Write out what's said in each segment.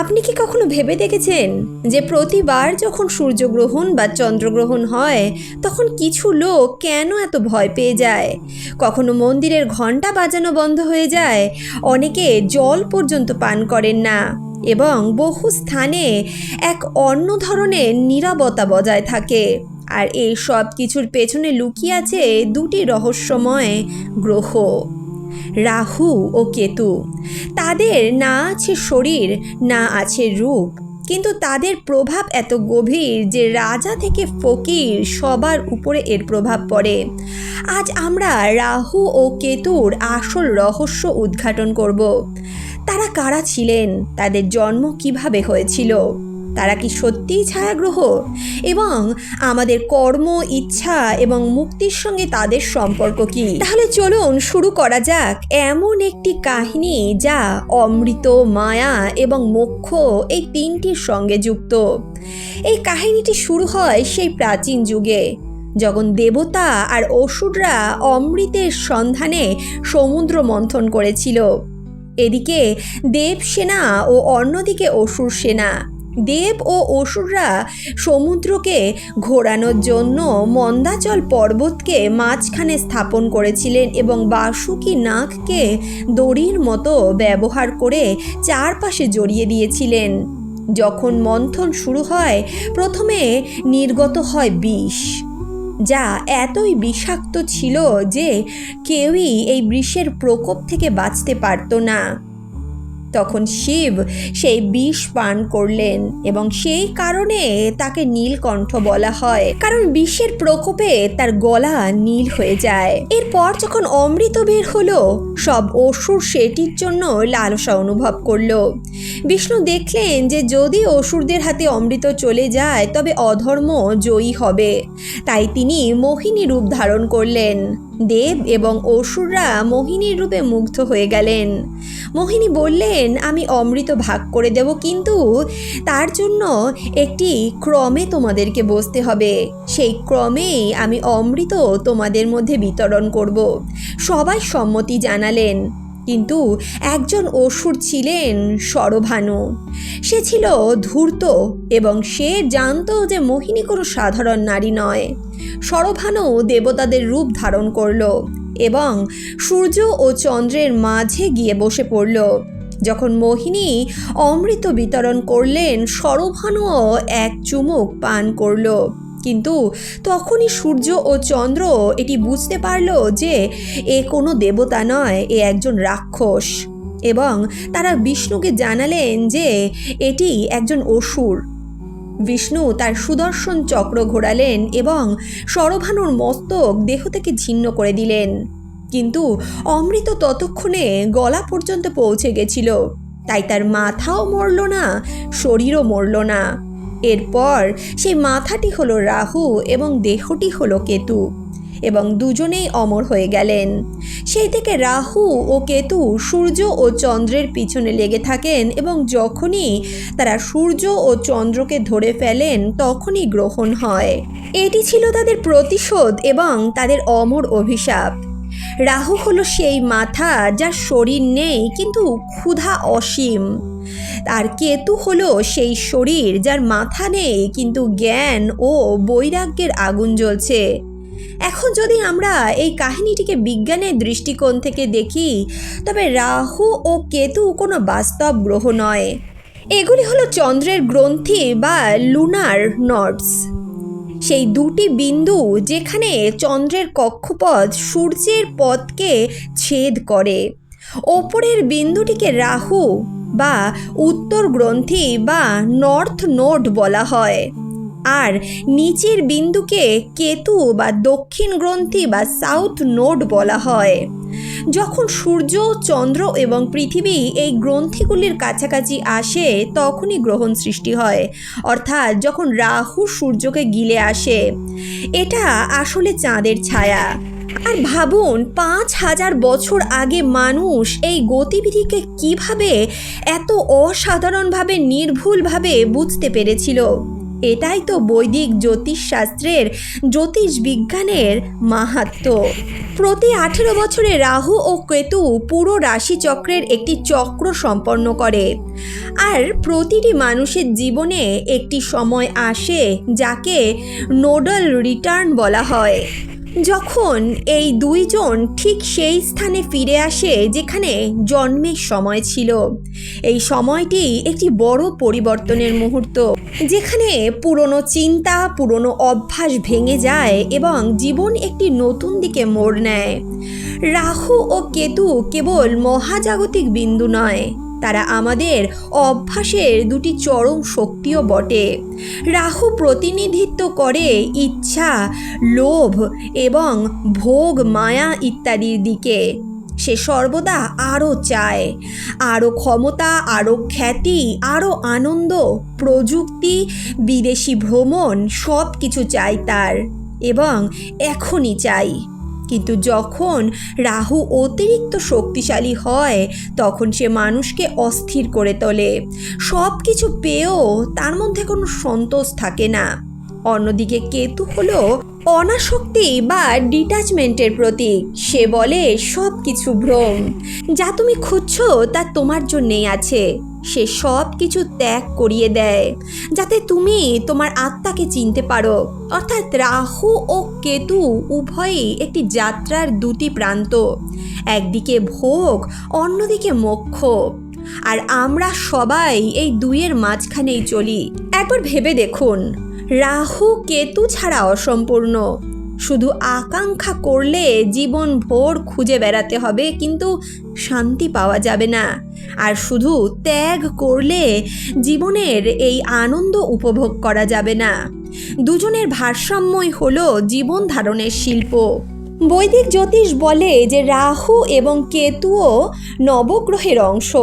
আপনি কি কখনো ভেবে দেখেছেন যে প্রতিবার যখন সূর্যগ্রহণ বা চন্দ্রগ্রহণ হয়, তখন কিছু লোক কেন এত ভয় পেয়ে যায়? কখনো মন্দিরের ঘণ্টা বাজানো বন্ধ হয়ে যায়? অনেকে জল পর্যন্ত পান করেন না এবং বহু স্থানে এক অন্য ধরনের নীরবতা বজায় থাকে। আর এই সব কিছুর পেছনে লুকিয়ে আছে দুটি রহস্যময় গ্রহ। রাহু ও কেতু। তাদের না আছে শরীর, না আছে রূপ। কিন্তু তাদের প্রভাব এত গভীর যে রাজা থেকে ফকির সবার উপরে এর প্রভাব পড়ে। আজ আমরা রাহু ও কেতুর আসল রহস্য উদ্ঘাটন করব। তারা কারা ছিলেন? তাদের জন্ম কীভাবে হয়েছিল? তারা কি সত্যিই ছায়াগ্রহ? এবং আমাদের কর্ম, ইচ্ছা এবং মুক্তির সঙ্গে তাদের সম্পর্ক কি? তাহলে চলুন শুরু করা যাক এমন একটি কাহিনী যা অমৃত, মায়া এবং মোক্ষ এই তিনটির সঙ্গে যুক্ত। এই কাহিনীটি শুরু হয় সেই প্রাচীন যুগে। যখন দেবতা আর অসুররা অমৃতের সন্ধানে সমুদ্র মন্থন করেছিল। এদিকে দেব সেনা ও অন্যদিকে অসুর সেনা দেব ও অসুররা সমুদ্রকে ঘোরানোর জন্য মন্দাচল পর্বতকে মাঝখানে স্থাপন করেছিলেন এবং বাসুকি নাককে দড়ির মতো ব্যবহার করে চারপাশে জড়িয়ে দিয়েছিলেন। যখন মন্থন শুরু হয়, প্রথমে নির্গত হয় বিষ, যা এতই বিষাক্ত ছিল যে কেউই এই বিষের প্রকোপ থেকে বাঁচতে পারত না। তখন শিব সেই বিষ পান করলেন এবং সেই কারণে তাকে নীলকণ্ঠ বলা হয়। কারণ বিষের প্রকোপে তার গলা নীল হয়ে যায়। এরপর যখন অমৃত বের হলো, সব অসুর সেটির জন্য লালসা অনুভব করল। বিষ্ণু দেখলেন যে যদি অসুরদের হাতে অমৃত চলে যায়, তবে অধর্ম জয়ী হবে। তাই তিনি মোহিনী রূপ ধারণ করলেন। দেব এবং অসুররা মোহিনীর রূপে মুগ্ধ হয়ে গেলেন। মোহিনী বললেন, আমি অমৃত ভাগ করে দেব, কিন্তু তার জন্য একটি ক্রমে তোমাদেরকে বসতে হবে। সেই ক্রমেই আমি অমৃত তোমাদের মধ্যে বিতরণ করব। সবাই সম্মতি জানালেন। কিন্তু একজন অসুর ছিলেন সরভানু। সে ছিল ধূর্ত এবং সে জানতো যে মোহিনী কোনো সাধারণ নারী নয়। সরভানু দেবতাদের রূপ ধারণ করল এবং সূর্য ও চন্দ্রের মাঝে গিয়ে বসে পড়ল। যখন মোহিনী অমৃত বিতরণ করলেন, সরভানুও এক চুমুক পান করল। কিন্তু তখনই সূর্য ও চন্দ্র এটি বুঝতে পারল যে এ কোনো দেবতা নয়, এ একজন রাক্ষস। এবং তারা বিষ্ণুকে জানালেন যে এটি একজন অসুর। বিষ্ণু তার সুদর্শন চক্র ঘোরালেন এবং সরভানুর মস্তক দেহ থেকে ছিন্ন করে দিলেন। কিন্তু অমৃত ততক্ষণে গলা পর্যন্ত পৌঁছে গেছিল। তাই তার মাথাও মরল না, শরীরও মরল না। এরপর সেই মাথাটি হলো রাহু এবং দেহটি হলো কেতু এবং দুজনেই অমর হয়ে গেলেন। সেই থেকে রাহু ও কেতু সূর্য ও চন্দ্রের পিছনে লেগে থাকেন এবং যখনই তারা সূর্য ও চন্দ্রকে ধরে ফেলেন তখনই গ্রহণ হয়। এটি ছিল তাদের প্রতিশোধ এবং তাদের অমর অভিশাপ। রাহু হলো সেই মাথা যার শরীর নেই কিন্তু ক্ষুধা অসীম। আর কেতু হলো সেই শরীর যার মাথা নেই, কিন্তু জ্ঞান ও বৈরাগ্যের আগুন জ্বলছে। এখন যদি আমরা এই কাহিনীটিকে বিজ্ঞানের দৃষ্টিকোণ থেকে দেখি, তবে রাহু ও কেতু কোনো বাস্তব গ্রহ নয়। এগুলি হলো চন্দ্রের গ্রন্থি বা লুনার নটস সেই দুটি বিন্দু যেখানে চন্দ্রের কক্ষপথ সূর্যের পথকে ছেদ করে। ওপরের বিন্দুটিকে রাহু বা উত্তর গ্রন্থি বা নর্থ নোড বলা হয়। আর নিচের বিন্দুকে কেতু বা দক্ষিণ গ্রন্থি বা সাউথ নোড বলা হয়। যখন সূর্য, চন্দ্র এবং পৃথিবী এই গ্রন্থিগুলির কাছাকাছি আসে, তখনই গ্রহণ সৃষ্টি হয়। অর্থাৎ যখন রাহু সূর্যকে গিলে আসে, এটা আসলে চাঁদের ছায়া। আর ভাবুন, পাঁচ হাজার বছর আগে মানুষ এই গতিবিধিকে কীভাবে এত অসাধারণভাবে, নির্ভুলভাবে বুঝতে পেরেছিল? এটাই তো বৈদিক জ্যোতিষশাস্ত্রের জ্যোতিষ বিজ্ঞানের মাহাত্ম। প্রতি আঠেরো বছরে রাহু ও কেতু পুরো রাশিচক্রের একটি চক্র সম্পন্ন করে। আর প্রতিটি মানুষের জীবনে একটি সময় আসে, যাকে নোডাল রিটার্ন বলা হয়। যখন এই দুইজন ঠিক সেই স্থানে ফিরে আসে যেখানে জন্মের সময় ছিল, এই সময়টি একটি বড় পরিবর্তনের মুহূর্ত, যেখানে পুরনো চিন্তা, পুরনো অভ্যাস ভেঙে যায় এবং জীবন একটি নতুন দিকে মোড় নেয়। রাহু ও কেতু কেবল মহাজাগতিক বিন্দু নয় তারা আমাদের অভ্যাসের দুটি চরম শক্তিও বটে। রাহু প্রতিনিধিত্ব করে ইচ্ছা, লোভ এবং ভোগ, মায়া ইত্যাদির দিকে। সে সর্বদা আরও চায়। আরও ক্ষমতা, আরও খ্যাতি, আরও আনন্দ, প্রযুক্তি, বিদেশি ভ্রমণ সব কিছু চাই তার এবং এখনই চাই। কিন্তু যখন রাহু অতিরিক্ত শক্তিশালী হয়, তখন সে মানুষকে অস্থির করে তোলে। সব কিছু পেয়েও তার মধ্যে কোনো সন্তোষ থাকে না। অন্যদিকে কেতু হলো অনাসক্তি বা ডিটাচমেন্টের প্রতীক। সে বলে সব কিছু ভ্রম। যা তুমি খুঁজছো, তা তোমার জন্যেই আছে। সে সব কিছু ত্যাগ করিয়ে দেয়, যাতে তুমি তোমার আত্মাকে চিনতে পারো। অর্থাৎ রাহু ও কেতু উভয়ই একটি যাত্রার দুটি প্রান্ত। একদিকে ভোগ, অন্যদিকে মোক্ষ। আর আমরা সবাই এই দুইয়ের মাঝখানেই চলি। একবার ভেবে দেখুন। রাহু কেতু ছাড়া অসম্পূর্ণ। শুধু আকাঙ্ক্ষা করলে জীবন ভোর খুঁজে বেড়াতে হবে, কিন্তু শান্তি পাওয়া যাবে না। আর শুধু ত্যাগ করলে জীবনের এই আনন্দ উপভোগ করা যাবে না। দুজনের ভারসাম্যই হলো জীবন ধারণের শিল্প। বৈদিক জ্যোতিষ বলে যে রাহু এবং কেতুও নবগ্রহের অংশ।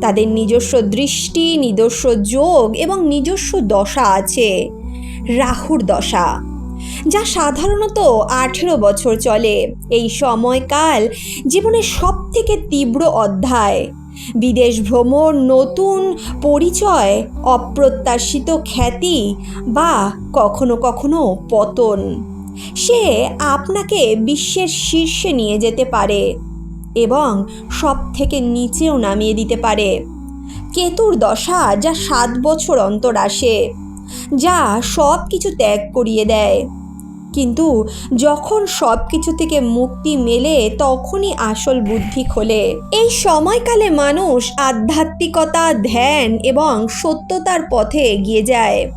তাদের নিজস্ব দৃষ্টি, নিজস্ব যোগ এবং নিজস্ব দশা আছে। রাহুর দশা, যা সাধারণত আঠেরো বছর চলে। এই সময়কাল জীবনের সব থেকে তীব্র অধ্যায়। বিদেশ ভ্রমণ, নতুন পরিচয়, অপ্রত্যাশিত খ্যাতি বা কখনো কখনো পতন। সে আপনাকে বিশ্বের শীর্ষে নিয়ে যেতে পারে এবং সব থেকে নিচেও নামিয়ে দিতে পারে। কেতুর দশা যা সাত বছর অন্তর আসে। যা সব কিছু ত্যাগ করিয়ে দেয়। কিন্তু যখন সব কিছু থেকে মুক্তি মেলে, তখনই আসল বুদ্ধি খোলে। এই সময়কালে মানুষ আধ্যাত্মিকতা, ধ্যান এবং সত্যতার পথে এগিয়ে যায়।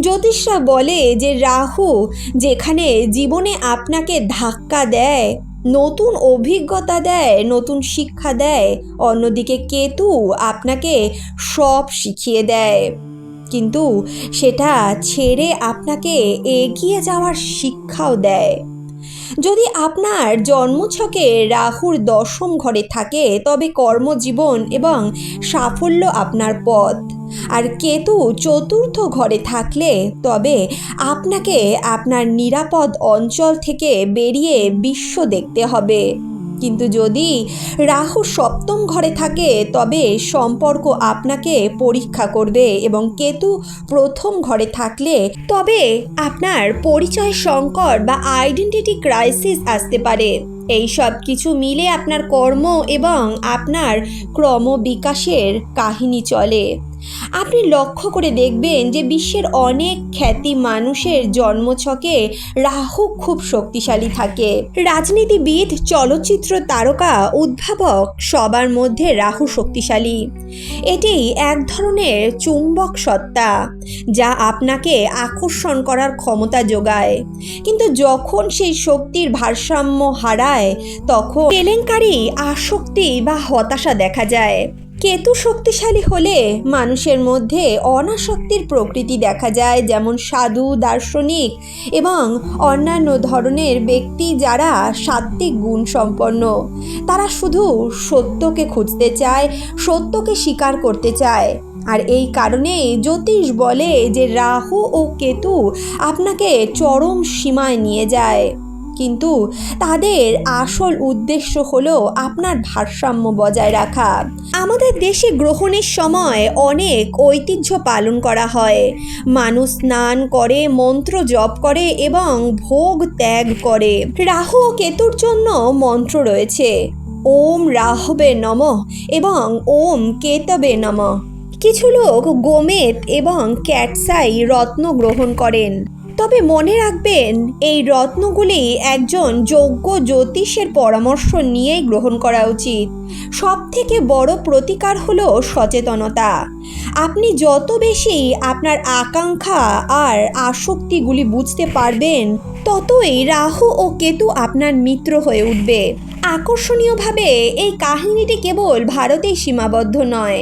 জ্যোতিষরা বলে যে রাহু যেখানে জীবনে আপনাকে ধাক্কা দেয়, নতুন অভিজ্ঞতা দেয়, নতুন শিক্ষা দেয়, অন্যদিকে কেতু আপনাকে সব শিখিয়ে দেয়। কিন্তু সেটা ছেড়ে আপনাকে এগিয়ে যাওয়ার শিক্ষাও দেয়। যদি আপনার জন্মছকে রাহুর দশম ঘরে থাকে, তবে কর্মজীবন এবং সাফল্য আপনার পথ। আর কেতু চতুর্থ ঘরে থাকলে, তবে আপনাকে আপনার নিরাপদ অঞ্চল থেকে বেরিয়ে বিশ্ব দেখতে হবে। কিন্তু যদি রাহু সপ্তম ঘরে থাকে, তবে সম্পর্ক আপনাকে পরীক্ষা করবে এবং কেতু প্রথম ঘরে থাকলে, তবে আপনার পরিচয় সংকট বা আইডেন্টিটি ক্রাইসিস আসতে পারে। এই সব কিছু মিলে আপনার কর্ম এবং আপনার ক্রমবিকাশের কাহিনী চলে। আপনি লক্ষ্য করে দেখবেন যে বিশ্বের অনেক খ্যাতি মানুষের জন্মছকে রাহু খুব শক্তিশালী থাকে। রাজনীতিবিদ, চলচ্চিত্র তারকা, উদ্ভাবক সবার মধ্যে রাহু শক্তিশালী। এটি এক ধরনের চুম্বক সত্তা যা আপনাকে আকর্ষণ করার ক্ষমতা যোগায়। কিন্তু যখন সেই শক্তির ভারসাম্য হারায়, তখন কেলেঙ্কারি, আসক্তি বা হতাশা দেখা যায়। কেতু শক্তিশালী হলে মানুষের মধ্যে অনাসক্তির প্রকৃতি দেখা যায়, যেমন সাধু, দার্শনিক এবং অন্যান্য ধরনের ব্যক্তি যারা সাত্ত্বিক গুণ সম্পন্ন। তারা শুধু সত্যকে খুঁজতে চায়, সত্যকে স্বীকার করতে চায়। আর এই কারণেই জ্যোতিষ বলে যে রাহু ও কেতু আপনাকে চরম সীমায় নিয়ে যায়। কিন্তু তাদের আসল উদ্দেশ্য হলো আপনার ভারসাম্য বজায় রাখা। আমাদের দেশে গ্রহণের সময় অনেক ঐতিহ্য পালন করা হয়। মানুষ স্নান করে, মন্ত্র জপ করে এবং ভোগ ত্যাগ করে। রাহু কেতুর জন্য মন্ত্র রয়েছে। ওম রাহবে নম এবং ওম কেতবে নম। কিছু লোক গোমেত এবং ক্যাটসাই রত্ন গ্রহণ করেন। তবে মনে রাখবেন, এই রত্নগুলি একজন যোগ্য জ্যোতিষের পরামর্শ নিয়েই গ্রহণ করা উচিত। সব থেকে বড় প্রতিকার হল সচেতনতা। আপনি যত বেশি আপনার আকাঙ্ক্ষা আর আসক্তিগুলি বুঝতে পারবেন ততই রাহু ও কেতু আপনার মিত্র হয়ে উঠবে। আকর্ষণীয়ভাবে এই কাহিনীটি কেবল ভারতেই সীমাবদ্ধ নয়।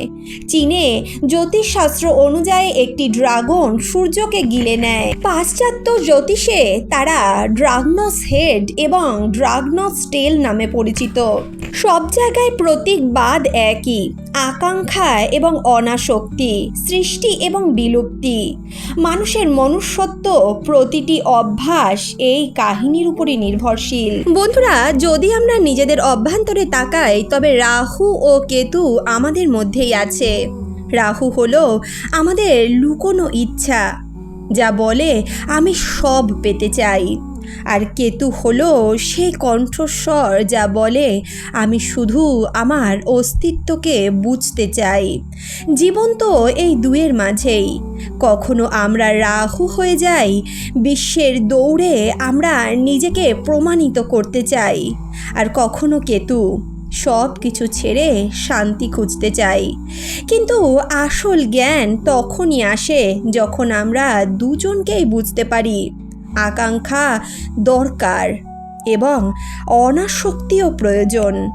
চীনে জ্যোতিষশাস্ত্র অনুযায়ী একটি ড্রাগন সূর্যকে গিলে নেয়। পাশ্চাত্য জ্যোতিষে তারা ড্রাগনস হেড এবং ড্রাগনস টেল নামে পরিচিত। সব জায়গায় প্রতীকবাদ একই। আকাঙ্ক্ষা এবং অনাসক্তি, সৃষ্টি এবং বিলুপ্তি। মানুষের মনুষ্যত্ব প্রতিটি অভ্যাস এই কাহিনীর উপরই নির্ভরশীল। বন্ধুরা, যদি আমরা নিজেদের অভ্যন্তরে তাকাই, তবে রাহু ও কেতু আমাদের মধ্যেই আছে। রাহু হলো আমাদের লুকোনো ইচ্ছা, যা বলে, আমি সব পেতে চাই। আর কেতু হলো সেই কণ্ঠস্বর যা বলে, আমি শুধু আমার অস্তিত্বকে বুঝতে চাই। জীবন তো এই দুয়ের মাঝেই। কখনো আমরা রাহু হয়ে যাই, বিশ্বের দৌড়ে আমরা নিজেকে প্রমাণিত করতে চাই। আর কখনো কেতু সব কিছু ছেড়ে শান্তি খুঁজতে চাই। কিন্তু আসল জ্ঞান তখনই আসে যখন আমরা দুজনকেই বুঝতে পারি। আকাঙ্ক্ষা দরকার এবং অনাসক্তিও প্রয়োজন।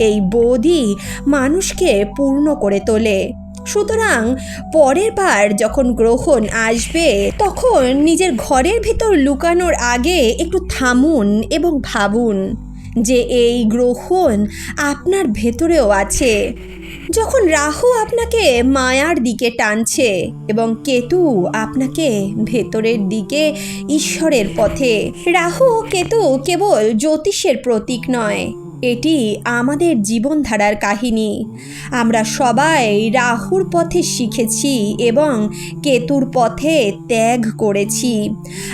এই বোধই মানুষকে পূর্ণ করে তোলে। সুতরাং পরের বার যখন গ্রহণ আসবে, তখন নিজের ঘরের ভিতর লুকানোর আগে একটু থামুন এবং ভাবুন। যে এই গ্রহণ আপনার ভেতরেও আছে। যখন রাহু আপনাকে মায়ার দিকে টানছে এবং কেতু আপনাকে ভেতরের দিকে ঈশ্বরের পথে, রাহু কেতু কেবল জ্যোতিষের প্রতীক নয়। এটি আমাদের জীবনধারার কাহিনী। আমরা সবাই রাহুর পথে শিখেছি এবং কেতুর পথে ত্যাগ করেছি।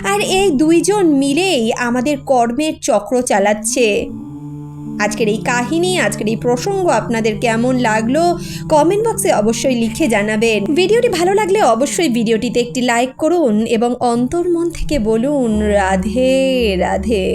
আর এই দুইজন মিলেই আমাদের কর্মের চক্র চালাচ্ছে। আজকের এই কাহিনী, আজকের এই প্রসঙ্গ আপনাদের কেমন লাগল কমেন্ট বক্সে অবশ্যই লিখে জানাবেন। ভিডিওটি ভালো লাগলে অবশ্যই ভিডিওটিতে একটি লাইক করুন এবং অন্তর্মন থেকে বলুন, রাধে রাধে।